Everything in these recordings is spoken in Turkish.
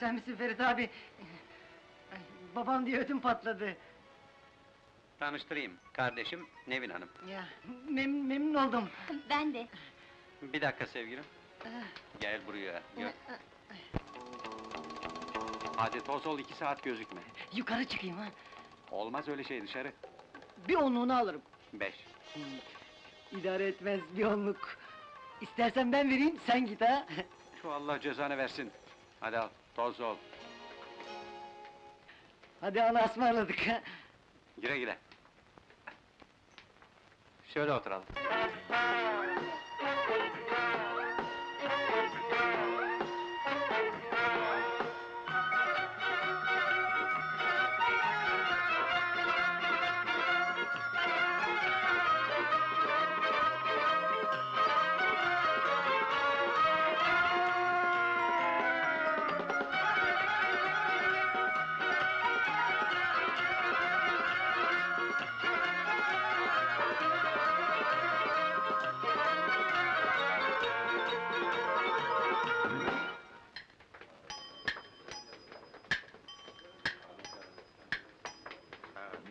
Sen misin Ferit abi? Ay, Babam diye ödüm patladı. Tanıştırayım, kardeşim Nevin Hanım. Ya mem memnun oldum. Ben de. Bir dakika sevgilim. Gel buraya. Gel. Hadi toz ol iki saat gözükme. Yukarı çıkayım ha. Olmaz öyle şey dışarı. Bir onluğunu alırım. Beş. İdare etmez bir onluk. İstersen ben vereyim, sen git ha. Şu Allah cezanı versin. Hadi al, toz ol. Hadi Allah'a ısmarladık. Güle güle. Şöyle oturalım.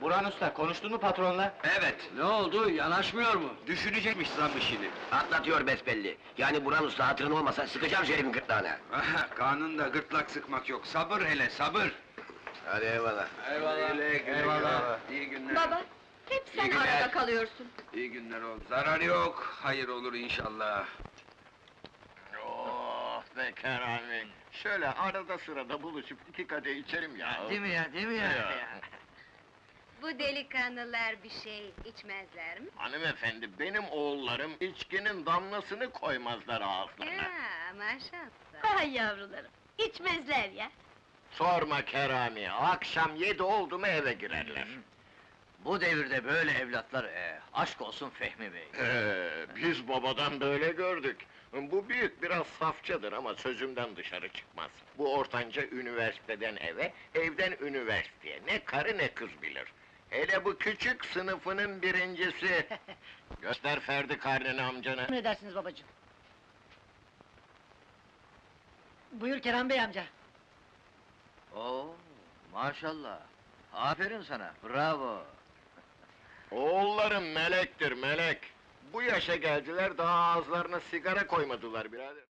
Burhan Usta, konuştun mu patronla? Evet, Ne oldu, yanaşmıyor mu? düşünecekmiş zam işini. Atlatıyor besbelli. Yani Buran Usta hatırın olmasa sıkacağım şerifin gırtlağına. Kanunda gırtlak sıkmak yok, sabır hele, sabır! Hadi eyvallah. Eyvallah, güle güle, Eyvallah. İyi günler. Baba, hep sen İyi günler. arada kalıyorsun. İyi günler oldu. Zarar yok, hayır olur inşallah. Oh be Kerami! Şöyle arada sırada buluşup iki kadeh içerim ya. Değil mi ya, değil mi ya? Ya. Bu delikanlılar bir şey içmezler mi? Hanımefendi, benim oğullarım içkinin damlasını koymazlar ağızlarına. Ya maşallah. Ay yavrularım, içmezler ya. Sorma Kerami, akşam yedi oldu mu eve girerler. Bu devirde böyle evlatlar, e, aşk olsun Fehmi Bey. Ee, biz babadan böyle gördük. Bu büyük biraz safçadır ama sözümden dışarı çıkmaz. Bu ortanca üniversiteden eve, evden üniversiteye. Ne karı ne kız bilir. Hele bu küçük sınıfının birincisi. Göster Ferdi karnını amcana. Ne dersiniz babacığım? Buyur Kerem Bey amca. Oo, maşallah. Aferin sana, bravo. Oğullarım melektir melek. Bu yaşa geldiler daha ağızlarına sigara koymadılar birader.